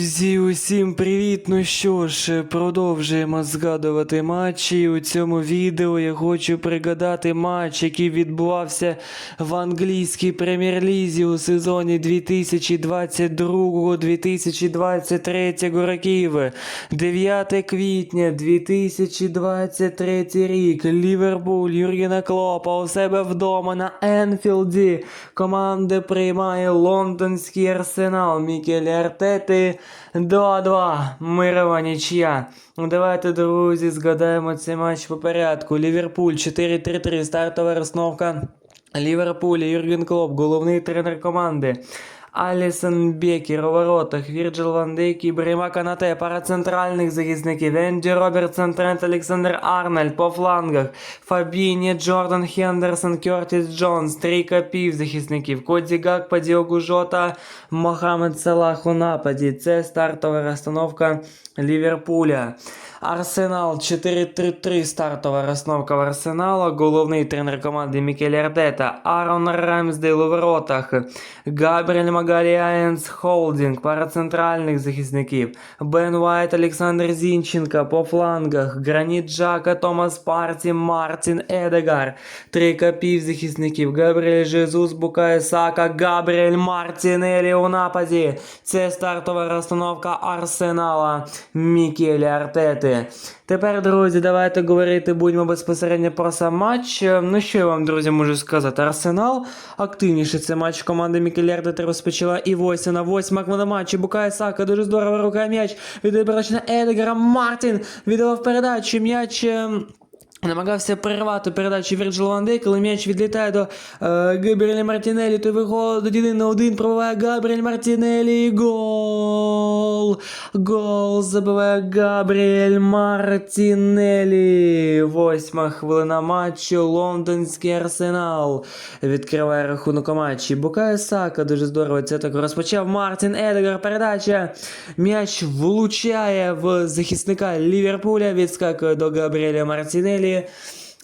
Друзі, усім привіт! Ну що ж, продовжуємо згадувати матчі. У цьому відео я хочу пригадати матч, який відбувався в англійській прем'єр-лізі у сезоні 2022-2023 років. 9 квітня 2023 рік. Ліверпуль Юргена Клопа у себе вдома на Енфілді. Команда приймає лондонський арсенал Мікелі Артети 2-2. Мирова нічия. Давайте, друзі, згадаємо цей матч по порядку. Ліверпуль 4-3-3. Стартова розновка. Ліверпуля Юрген Клоп, головний тренер команди. Алісон Бекер у воротах, Вірджил Ван Дейк, Ібріма Канате, пара центральних захисників, Енді Робертсон, Трент Олександр Арнольд по флангах, Фабіні, Джордан Хендерсон, Кертіс Джонс, трійка півзахисників, Коді Гакпа, Діогу Жота, Мохамед Салах у нападі. Це стартова розстановка Ліверпуля. Арсенал 4-3-3 стартова розновка в Арсенала. Головний тренер команди Мікель Артета. Арон Рамсдейл у воротах. Габріель Магаліаєнс Холдінг, пара центральних захисників. Бен Уайт, Олександр Зінченко по флангах. Граніт Джака, Томас Парті, Мартін Едегар. Трійка півзахисників. Габріель Жезус, Букає Сака, Габріель Мартінелі у нападі. Це стартова розстановка Арсенала Мікелі Артети. Тепер, друзі, давайте говорити будемо безпосередньо про сам матч. Е, Ну що я вам, друзі, можу сказати? Арсенал активніше цей матч команда Мікелі Артети розпочала і ось на восьмак на матчі. Букає Сака дуже здорово рукає м'яч. Передачу на Едегара. Мартін віддавав передачу. М'яч. ем, Намагався перервати передачу Вірджил Ван Дейк, коли м'яч відлітає до е, Габріеля Мартінелі, той виходить один на один, пробиває Габріель Мартінелі, і гол! Гол забиває Габріель Мартінелі. Восьма хвилина матчу, лондонський арсенал відкриває рахунок у матчі. Букає Сака дуже здорово це так розпочав. Мартін Едегар, передача. М'яч влучає в захисника Ліверпуля, відскакує до Габріеля Мартінелі.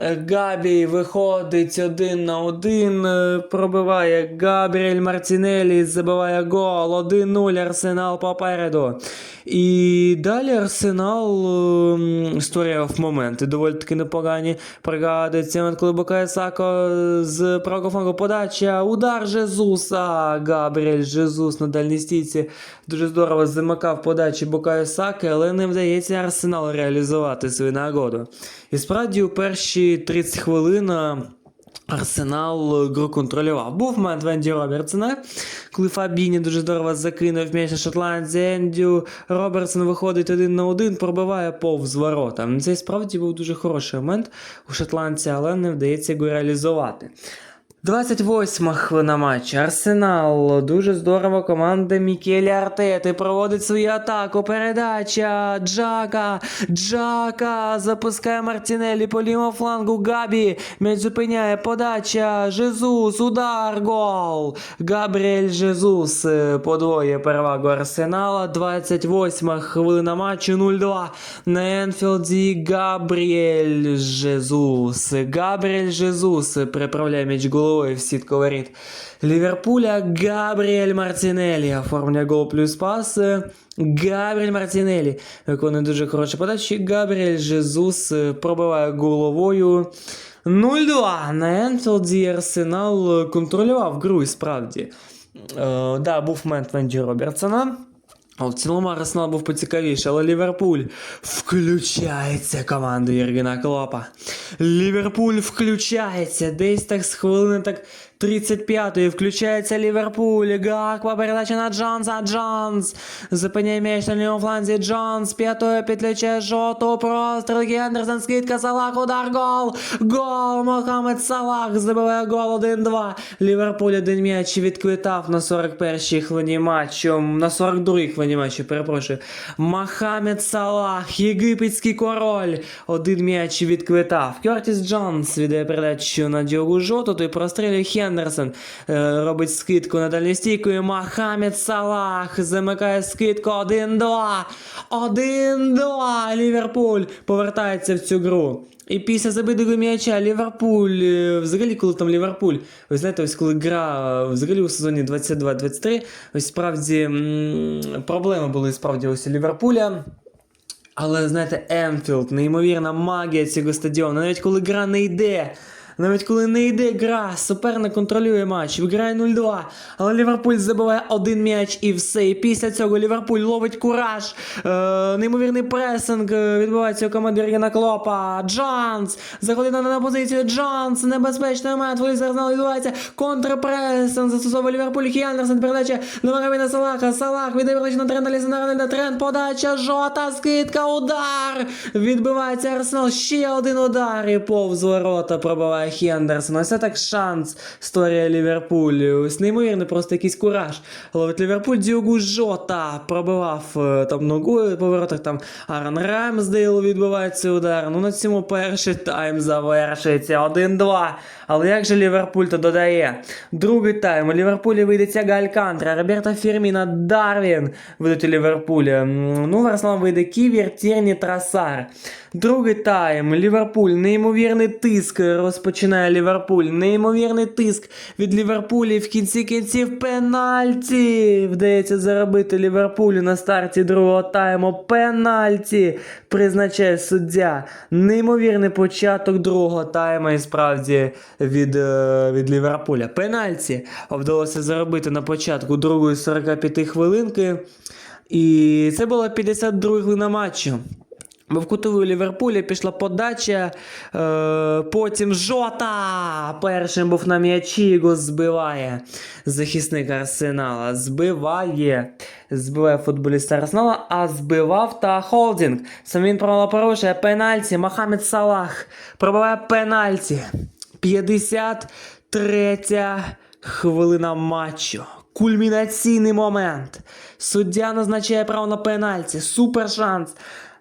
Габі виходить один на один, е, пробиває Габріель Мартінелі, забиває гол. 1-0 Арсенал попереду. І далі Арсенал ем, створював моменти доволі таки непогані. Пригадується момент, коли Букає Сако з правого флангу подача. Удар Жезуса. Габріель Жезус на дальній стійці дуже здорово замикав подачі Букаю Саки, але не вдається Арсенал реалізувати свою нагоду. І справді у перші 30 хвилин. Е, Арсенал гру контролював. Був момент в Енді Робертсона, коли Фабіні дуже здорово закинув м'яч на Шотландії. Ендю Робертсон виходить один на один, пробиває повз ворота. Це справді був дуже хороший момент у шотландця, але не вдається його реалізувати. 28 хвилина матчу. Арсенал. Дуже здорово команда Мікелі Артети проводить свою атаку. Передача. Джака. Джака. Запускає Мартінелі по лівому флангу. Габі. М'яч зупиняє. Подача. Жезус. Удар. Гол. Габріель Жезус подвоює перевагу Арсенала. 28 хвилина матчу. 0-2. На Енфілді Габріель Жезус. Габріель Жезус приправляє м'яч головою в сітку воріт Ліверпуля. Габріель Мартінелі оформлює гол плюс пас. Габріель Мартінелі виконує дуже хороші подачі. Габріель Жезус е, пробиває головою. 0-2 на Енфілді Арсенал контролював гру і справді. Е, да, був момент Венді Робертсона. А в цілому Арсенал був поцікавіше, але Ліверпуль включається команду Єргена Клопа. Ліверпуль включається. Десь так з хвилини так 35-ї включається Ліверпуль. Гаква передача на Джонса. Джонс. Зупиняє м'яч на лівому фланзі. Джонс. П'ятою підключає жовту. Простріл Гендерсон. Скидка Салах. Удар. Гол. Гол. Мохамед Салах забиває гол 1-2. Ліверпуль один м'яч відквитав на 41-й хвилині матчу. На 42-й хвилині матчу, перепрошую. Мохамед Салах. Єгипетський король. Один м'яч відквитав. Кертіс Джонс віддає передачу на Діогу Жоту. Той прострілює Хендерсон. Хендерсон е, робить скидку на дальню стійку. І Мохамед Салах замикає скидку 1-2. 1-2. Ліверпуль повертається в цю гру. І після забитого м'яча Ліверпуль, е, взагалі, коли там Ліверпуль, ви знаєте, ось коли гра е, взагалі у сезоні 22-23, ось справді проблеми були справді ось у Ліверпуля. Але знаєте, Емфілд, неймовірна магія цього стадіону. Навіть коли гра не йде, навіть коли не йде гра, суперник контролює матч, виграє 0-2. Але Ліверпуль забиває один м'яч і все. І після цього Ліверпуль ловить кураж. Е, неймовірний пресинг е, відбувається у команди Єргена Клопа. Джанс заходить на, позицію. Джанс, небезпечний момент. Вулиць Арсенал відбувається. Контрпресинг застосовує Ліверпуль. Хіандерсен передача на Маравіна Салаха. Салах віддає передачу на Трента Лісенарнельда. Тренд подача. Жота, скидка, удар. Відбивається Арсенал. Ще один удар. І повз ворота пробиває Хендерсон. Ось це так шанс створює Ліверпуль. Ось неймовірний просто якийсь кураж. Ловить Ліверпуль Діогу Жота пробивав е, там ногою по воротах. Там Арон Рамсдейл відбивається удар. Ну на цьому перший тайм завершується 1-2. Але як же Ліверпуль то додає? Другий тайм. У Ліверпулі вийде тяга Алькантра, Роберта Фірміна, Дарвін вийдуть у Ліверпуля. Ну, в Арсенал вийде Ківір, Тірні, Трасар. Другий тайм. Ліверпуль. Неймовірний тиск розпочинає Ліверпуль. Неймовірний тиск від Ліверпулі. В кінці кінців пенальті. Вдається заробити Ліверпулю на старті другого тайму. Пенальті призначає суддя. Неймовірний початок другого тайму і справді від, е, від Ліверпуля. Пенальті вдалося заробити на початку другої 45 хвилинки. І це була 52 хвилина матчу. В кутову Ліверпуля пішла подача, е, потім Жота першим був на м'ячі, його збиває захисник Арсенала. Збиває. Збиває футболіста Арсенала, а збивав та холдинг. Сам він правопорушує пенальті. Мохамед Салах пробиває пенальті. 53 хвилина матчу. Кульмінаційний момент. Суддя назначає право на пенальті. Супер шанс.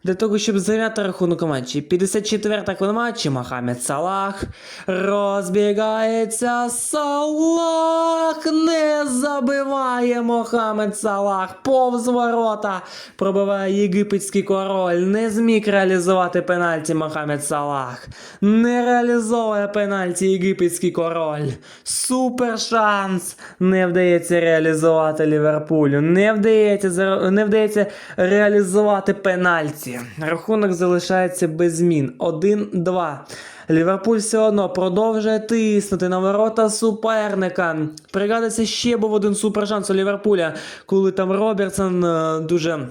Для того, щоб зайняти рахунок матчі. 54-та хвилина матчі. Мохамед Салах розбігається. Салах не забиває Мохамед Салах. Повз ворота пробиває єгипетський король. Не зміг реалізувати пенальті Мохамед Салах. Не реалізовує пенальті єгипетський король. Супер шанс. Не вдається реалізувати Ліверпулю. Не вдається, не вдається реалізувати пенальті. Рахунок залишається без змін. 1-2. Ліверпуль все одно продовжує тиснути на ворота суперника. Пригадується, ще був один супершанс у Ліверпуля, коли там Робертсон е, дуже.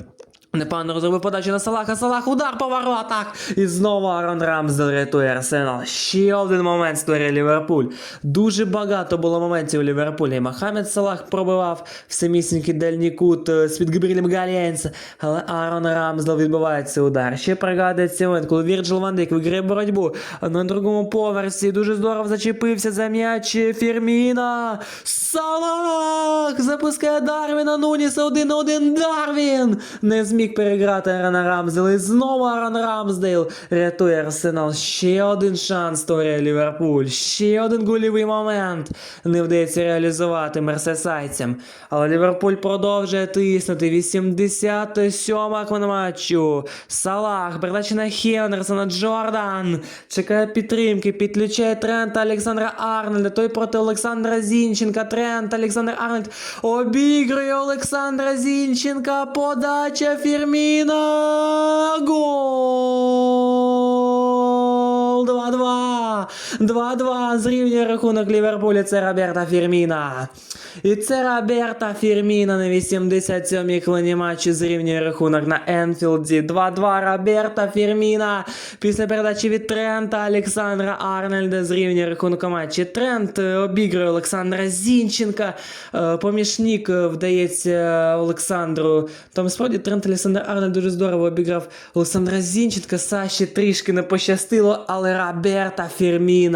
Непогано розробив подачу на Салаха. Салах удар по воротах. І знову Арон Рамсдел рятує Арсенал. Ще один момент створює Ліверпуль. Дуже багато було моментів у Ліверпулі. І Мохамед Салах пробивав в самісінький дальній кут е, з-під Габріелем Галієнс. Але Арон Рамсдел відбивається удар. Ще пригадується момент, коли Вірджил Ван виграє боротьбу на другому поверсі. Дуже здорово зачепився за м'яч Фірміна. Салах запускає Дарвіна Нуніса 1-1 Дарвін. Не зміг переграти Арона Рамсдейла. І знову Арон Рамсдейл рятує Арсенал. Ще один шанс створює Ліверпуль. Ще один гольовий момент. Не вдається реалізувати мерсесайцям. Але Ліверпуль продовжує тиснути. 87-та хвилина матчу. Салах, передача на Хендерсона, Джордан. Чекає підтримки, підключає Трента Олександра Арнольда. Той проти Олександра Зінченка. Трент Олександр Арнольд обігрує Олександра Зінченка. Подача Firmina! Gå! 2-2. 2-2. Зрівнює рахунок Ліверпуля. Це Роберта Фірміна. І це Роберта Фірміна на 87-й хвилині матчу зрівнює рахунок на Енфілді. 2-2 Роберта Фірміна. Після передачі від Трента Олександра Арнольда зрівнює рахунок у матчі. Трент е, обігрує Олександра Зінченка. Е, Помічник е, вдається Олександру. Там справді Трент Олександр Арнольд дуже здорово обіграв Олександра Зінченка. Саші трішки не пощастило, але Роберта Фірміна.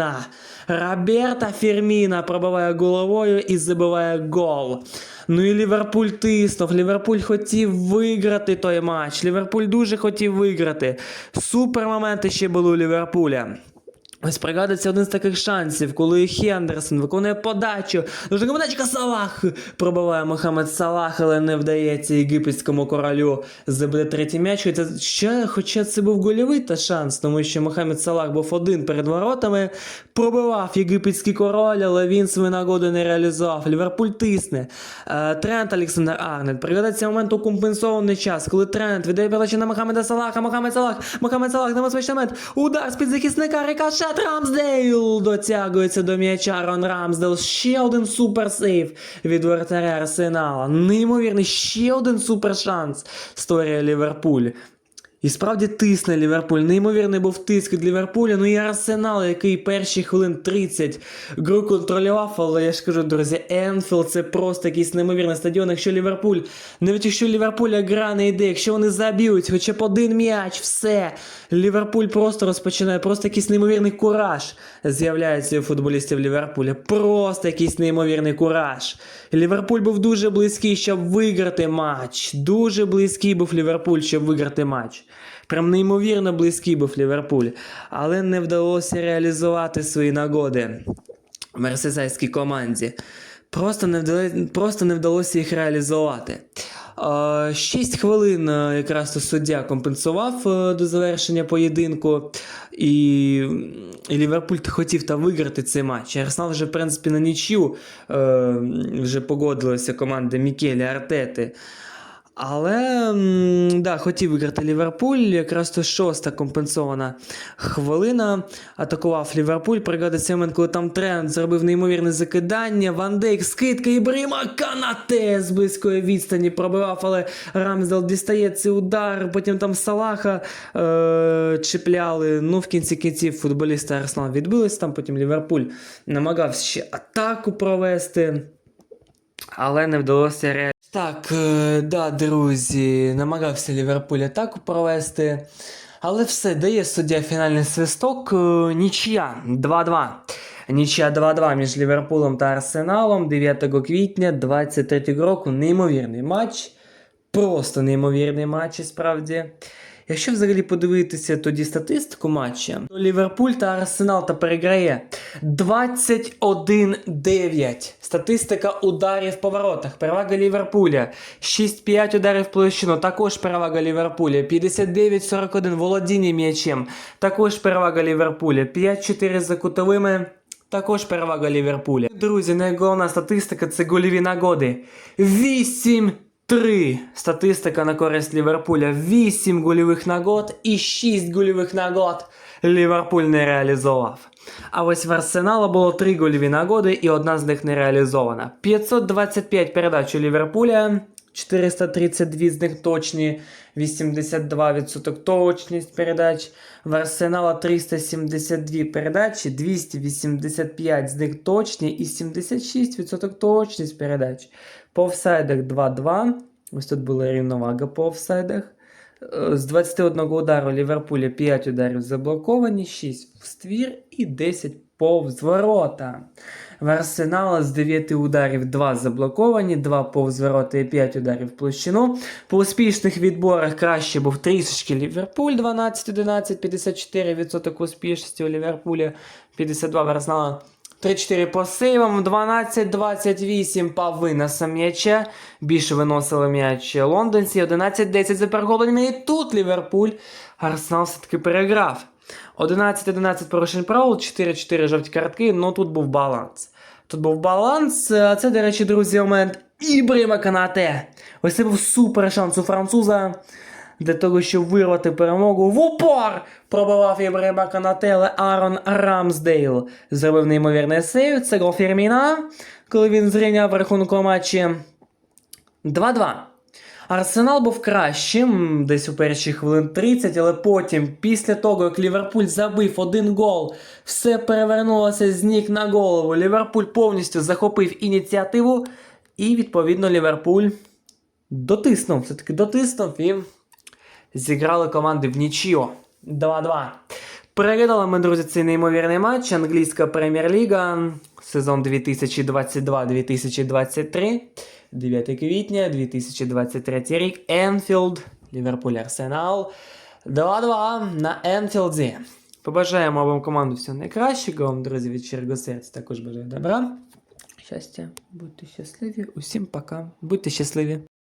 Роберта Фермина, пробиває головою і забиває гол. Ну і Ліверпуль тиснув. Ліверпуль хотів виграти той матч. Ліверпуль дуже хотів виграти. Супер моменти ще були у Ліверпуля. Ось пригадується один з таких шансів, коли Хендерсон виконує подачу. Дуже подачка Салах пробиває Мохамед Салах, але не вдається єгипетському королю забити третій м'яч. Хоча, ще, хоча це був гольовий та шанс, тому що Мохамед Салах був один перед воротами, пробивав єгипетський король, але він свою нагоду не реалізував. Ліверпуль тисне. Е, Трент Олександр Арнольд. Пригадається момент у компенсований час, коли Трент віддає передачу на Мохамеда Салаха. Мохамед Салах, Мохамед Салах, небезпечний момент. Удар з-під захисника, рикошет, Рамсдейл дотягується до м'яча. Рон Рамсдейл. Ще один суперсейв від вратаря Арсенала. Неймовірний, ще один супершанс створює Ліверпуль. І справді тисне Ліверпуль. Неймовірний був тиск від Ліверпуля. Ну і Арсенал, який перші хвилин 30 гру контролював, але я ж кажу, друзі, Енфілд це просто якийсь неймовірний стадіон. Якщо Ліверпуль, навіть якщо Ліверпуля гра не йде, якщо вони заб'ють хоча б один м'яч, все. Ліверпуль просто розпочинає, просто якийсь неймовірний кураж з'являється у футболістів Ліверпуля. Просто якийсь неймовірний кураж. Ліверпуль був дуже близький, щоб виграти матч. Дуже близький був Ліверпуль, щоб виграти матч. Прям неймовірно близький був Ліверпуль, але не вдалося реалізувати свої нагоди мерсесайській команді. Просто не, вдалося, просто не вдалося їх реалізувати. 6 хвилин е, якраз то суддя компенсував е, до завершення поєдинку, і, і Ліверпуль хотів та виграти цей матч. Арсенал вже, в принципі, на нічю е, вже погодилася команда Мікелі Артети. Але да, хотів виграти Ліверпуль, якраз то шоста компенсована хвилина. Атакував Ліверпуль. Пригадується момент, коли там тренд зробив неймовірне закидання. Ван Дейк, скидка Ібрима Канате з близької відстані пробивав, але Рамсдал дістає цей удар. Потім там Салаха е- чіпляли. Ну, в кінці кінців футболісти Арсенал відбились. Там потім Ліверпуль намагався ще атаку провести. Але не вдалося реалізувати. Так, е, да, друзі, намагався Ліверпуль атаку провести. Але все, дає суддя фінальний свисток. е, Нічия 2-2. Нічия 2-2 між Ліверпулем та Арсеналом 9 квітня 23 року. Неймовірний матч. Просто неймовірний матч, справді. Якщо взагалі подивитися тоді статистику матча, то Ліверпуль та Арсенал та переграє 21-9. Статистика ударів по воротах. Перевага Ліверпуля. 6-5 ударів площину. Також перевага Ліверпуля. 59-41 володіння м'ячем. Також перевага Ліверпуля. 5-4 за кутовими. Також перевага Ліверпуля. Друзі, найголовна статистика це гольові нагоди. 8 3 статистика на користь Ліверпуля. 8 гольових нагод і 6 гольових нагод Ліверпуль не реалізував. А ось в Арсенала було 3 гольові нагоди і одна з них не реалізована. 525 передач у Ліверпуля, 432 з них точні, 82% точність передач. В Арсенала 372 передачі, 285 з них точні і 76% точність передач. По офсайдах 2-2. Ось тут була рівновага по офсайдах. Е, З 21 удару Ліверпуля 5 ударів заблоковані, 6 в ствір і 10 повз ворота. В Арсенала з 9 ударів 2 заблоковані, 2 повз ворота і 5 ударів в площину. По успішних відборах краще був трішечки Ліверпуль 12-11, 54% успішності у Ліверпуля, 52 в Арсенала. 3-4 по сейвам, 12-28 по виносам м'яча. Більше виносили м'яч лондонці, 11-10 за переголеннями. І тут Ліверпуль Арсенал все-таки переграв. 11-11 порушень правил, 4-4 жовті картки, ну тут був баланс. Тут був баланс, а це, до речі, друзі, момент Ібрима Канате. Ось це був супер шанс у француза для того, щоб вирвати перемогу. В упор пробивав Ібрима Канате, але Арон Рамсдейл зробив неймовірний сейв. Це гол Фірміна, коли він зрівняв рахунок у матчі 2-2. Арсенал був кращим десь у перші хвилин 30, але потім, після того, як Ліверпуль забив один гол, все перевернулося з ніг на голову. Ліверпуль повністю захопив ініціативу, і, відповідно, Ліверпуль дотиснув. Все-таки дотиснув і зіграли команди в нічию 2-2. Переглядали ми, друзі, цей неймовірний матч. Англійська прем'єр-ліга, сезон 2022-2023. 9 квітня 2023 рік. Енфілд, Ліверпуль Арсенал. 2-2 на Енфілді. Побажаємо обом команду всього найкращого. Вам, друзі, від щирого також бажаю добра. Щастя, будьте щасливі. Усім пока. Будьте щасливі.